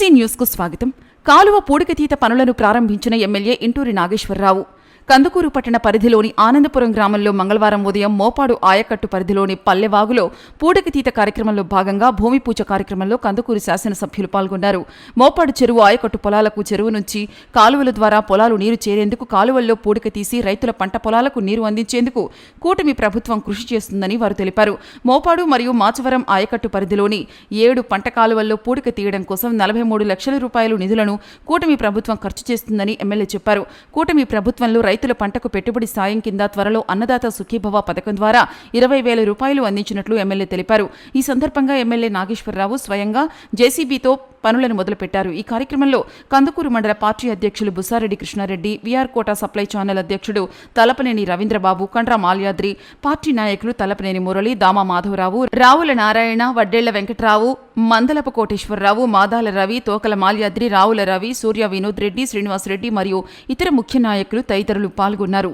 BC న్యూస్కు స్వాగతం. కాలువ పూడికతీత పనులను ప్రారంభించిన ఎమ్మెల్యే ఇంటూరి నాగేశ్వరరావు. కందుకూరు పట్టణ పరిధిలోని ఆనందపురం గ్రామంలో మంగళవారం ఉదయం మోపాడు ఆయకట్టు పరిధిలోని పల్లెవాగులో పూడికతీత కార్యక్రమంలో భాగంగా భూమి పూజ కార్యక్రమంలో కందుకూరు శాసనసభ్యులు పాల్గొన్నారు. మోపాడు చెరువు ఆయకట్టు పొలాలకు చెరువు నుంచి కాలువల ద్వారా పొలాలు నీరు చేరేందుకు కాలువల్లో పూడిక తీసి రైతుల పంట పొలాలకు నీరు అందించేందుకు కూటమి ప్రభుత్వం కృషి చేస్తుందని వారు తెలిపారు. మోపాడు మరియు మాచవరం ఆయకట్టు పరిధిలోని ఏడు పంట కాలువల్లో పూడిక తీయడం కోసం నలభై మూడు లక్షల రూపాయలు నిధులను కూటమి ప్రభుత్వం ఖర్చు చేస్తుందని ఎమ్మెల్యే చెప్పారు. కూటమి ప్రభుత్వంలో రైతుల పంటకు పెట్టుబడి సాయం కింద త్వరలో అన్నదాత సుఖీభవ పథకం ద్వారా ఇరవై వేల రూపాయలు అందించినట్లు ఎమ్మెల్యే తెలిపారు. ఈ సందర్భంగా ఎమ్మెల్యే నాగేశ్వరరావు స్వయంగా జేసీబీతో పనులను మొదలుపెట్టారు. ఈ కార్యక్రమంలో కందుకూరు మండల పార్టీ అధ్యక్షులు Busareddy Krishnareddy VR Kota supply channel అధ్యక్షుడు తలపనేని రవీంద్రబాబు కండ్రా మాల్యాద్రి పార్టీ నాయకులు తలపనేని మురళి దామా మాధవరావు రావుల నారాయణ వడ్డేళ్ళ వెంకట్రావు మందలపు కోటేశ్వరరావు మాదాల రవి తోకల మాల్యాద్రి రావుల రవి సూర్య వినోద్ రెడ్డి శ్రీనివాసరెడ్డి మరియు ఇతర ముఖ్య నాయకులు తదితరులు పాల్గొన్నారు.